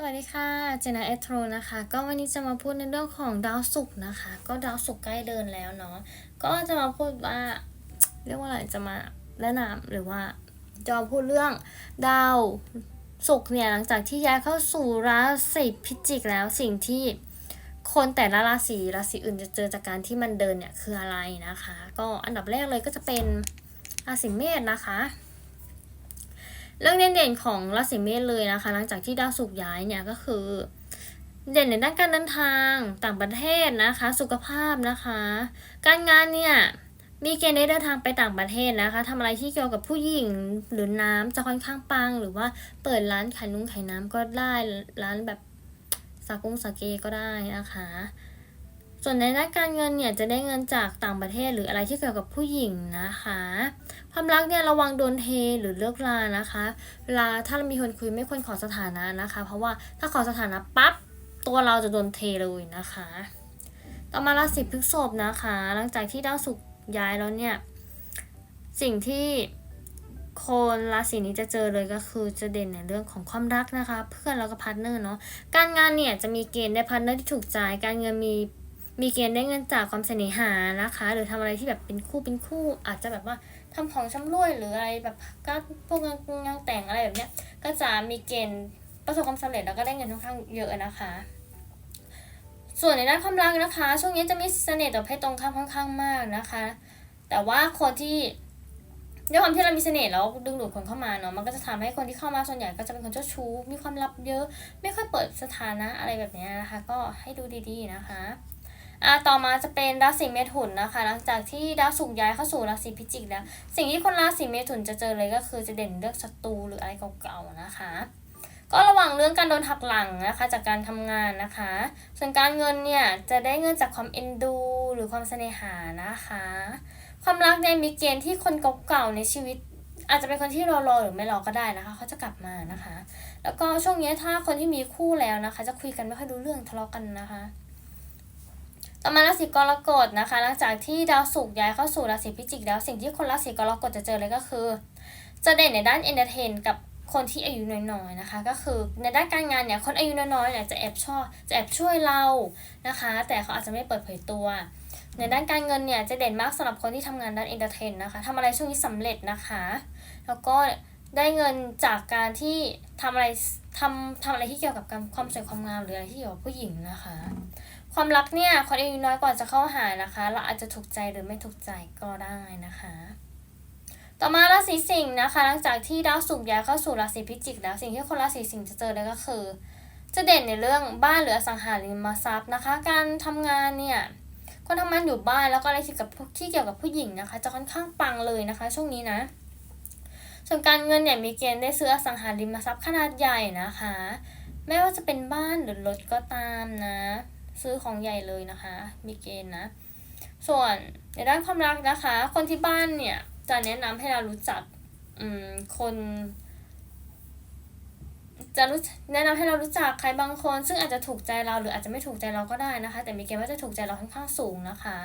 สวัสดีค่ะเจนาเอโทรนะคะ ก็วันนี้จะมาพูดในเรื่องของดาวศุกร์นะคะ ก็ดาวศุกร์ใกล้เดินแล้วเนาะก็จะมาพูดว่าเรียกว่าอะไรจะมาแนะนำหรือว่าจะมาพูดเรื่องดาวศุกร์เนี่ยหลังจากที่ย้ายเข้าสู่ราศีพิจิกแล้วสิ่งที่คนแต่ละราศีราศีอื่นจะเจอจากการที่มันเดินเนี่ยคืออะไรนะคะ ก็อันดับแรกเลยก็จะเป็นราศีเมษนะคะ เรื่องเด่นๆของราศีเมษเลยนะคะ หลังจากที่ดาวศุกร์ย้ายเนี่ยก็คือ เด่นในด้านการเดินทางต่างประเทศนะคะ สุขภาพนะคะ การงานเนี่ยมีเกณฑ์ได้เดินทางไปต่างประเทศนะคะทำอะไรที่เกี่ยวกับผู้หญิงหรือน้ำจะค่อนข้างปัง หรือว่าเปิดร้านขายนุ่งขายน้ำก็ได้ร้านแบบสากุงสาเกก็ได้นะคะ ส่วนในด้านการเงินเนี่ยจะได้เงินจากต่างประเทศหรืออะไรที่เกี่ยวกับผู้หญิงนะคะ ความรักเนี่ยระวังโดนเทหรือเลิกลานะคะ เวลาถ้าเรามีคนคุยไม่ควรขอสถานะนะคะ เพราะว่าถ้าขอสถานะปั๊บตัวเราจะโดนเทเลยนะคะ ต่อมาราศีพฤษภนะคะ หลังจากที่ดาวศุกร์ย้ายแล้วเนี่ยสิ่งที่คนราศีนี้จะเจอเลยก็คือจะเด่นในเรื่องของความรักนะคะ เพื่อนแล้วก็พาร์ทเนอร์เนาะการงานเนี่ยจะมีเกณฑ์ได้พาร์ทเนอร์ที่ถูกใจ การเงินมี มีเกณฑ์ได้เงินจากความเสน่หานะคะ หรือทำอะไรที่แบบเป็นคู่เป็นคู่ อาจจะแบบว่าทำของชำร่วยหรืออะไรแบบการพวกงานงานแต่งอะไรแบบเนี้ย ก็จะมีเกณฑ์ประสบความสำเร็จแล้วก็ได้เงินค่อนข้างเยอะนะคะ ส่วนในด้านความรักนะคะ ช่วงนี้จะมีเสน่ห์ต่อเพศตรงข้ามค่อนข้างมากนะคะ แต่ว่าคนที่ด้วยความที่เรามีเสน่ห์แล้วดึงดูดคนเข้ามาเนาะมันก็จะทำให้คนที่เข้ามาส่วนใหญ่ก็จะเป็นคนเจ้าชู้มีความลับเยอะ ไม่ค่อยเปิดสถานะอะไรแบบเนี้ยนะคะ ก็ให้ดูดีๆนะคะ อ่าต่อมาจะเป็นราศีเมถุนนะคะ หลังจากที่ดาวศุกร์ย้ายเข้าสู่ราศีพิจิกแล้ว สิ่งที่คนราศีเมถุนจะเจอเลยก็คือจะเด่นเรื่องศัตรูหรืออะไรเก่าๆนะคะ ก็ระวังเรื่องการโดนหักหลังนะคะ จากการทำงานนะคะ ส่วนการเงินเนี่ยจะได้เงินจากความเอ็นดู หรือความเสน่หานะคะ ความรักเนี่ยมีเกณฑ์ที่คนเก่าๆในชีวิตอาจจะเป็นคนที่รอๆหรือไม่รอก็ได้นะคะ เขาจะกลับมานะคะ แล้วก็ช่วงนี้ถ้าคนที่มีคู่แล้วนะคะ จะคุยกันไม่ค่อยรู้เรื่องทะเลาะกันนะคะ ต่อมาราศีกรกฎนะคะ หลังจากที่ดาวศุกร์ย้ายเข้าสู่ราศีพิจิกแล้วสิ่งที่คนราศีกรกฎจะเจอเลยก็คือ จะเด่นในด้านเอนเตอร์เทนกับคนที่อายุน้อยๆนะคะ ก็คือในด้านการงานเนี่ยคนอายุน้อยๆเนี่ยจะแอบชอบจะแอบช่วยเรานะคะ แต่เขาอาจจะไม่เปิดเผยตัว ในด้านการเงินเนี่ยจะเด่นมากสำหรับคนที่ทำงานด้านเอนเตอร์เทนนะคะทำอะไรช่วงนี้สำเร็จนะคะ แล้วก็ได้เงินจากการที่ทำอะไรทำทำอะไรที่เกี่ยวกับการความสวยความงามหรืออะไรที่เกี่ยวกับผู้หญิงนะคะ ความรักเนี่ยคนอายุน้อยกว่าจะเข้าหานะคะ เราอาจจะถูกใจหรือไม่ถูกใจก็ได้นะคะ ต่อมาราศีสิงห์นะคะ หลังจากที่ดาวศุกย้ายเข้าสู่ราศีพิจิกแล้วสิ่งที่คนราศีสิงห์จะเจอเลยก็คือ จะเด่นในเรื่องบ้านหรืออสังหาริมทรัพย์นะคะ การทำงานเนี่ยคนทำงานอยู่บ้านแล้วก็อะไรที่กับที่เกี่ยวกับผู้หญิงนะคะ จะค่อนข้างปังเลยนะคะ ช่วงนี้นะส่วนการเงินเนี่ยมีเกณฑ์ได้ซื้ออสังหาริมทรัพย์ขนาดใหญ่นะคะ ไม่ว่าจะเป็นบ้านหรือรถก็ตามนะ ซื้อของใหญ่เลยนะคะ มีเกณฑ์นะ ส่วนในด้านความรักนะคะ คนที่บ้านเนี่ย จะแนะนำให้เรารู้จักอืมคน จะรู้แนะนำให้เรารู้จักใครบางคน ซึ่งอาจจะถูกใจเราหรืออาจจะไม่ถูกใจเราก็ได้นะคะ แต่มีเกณฑ์ว่าจะถูกใจเราค่อนข้างสูงนะคะ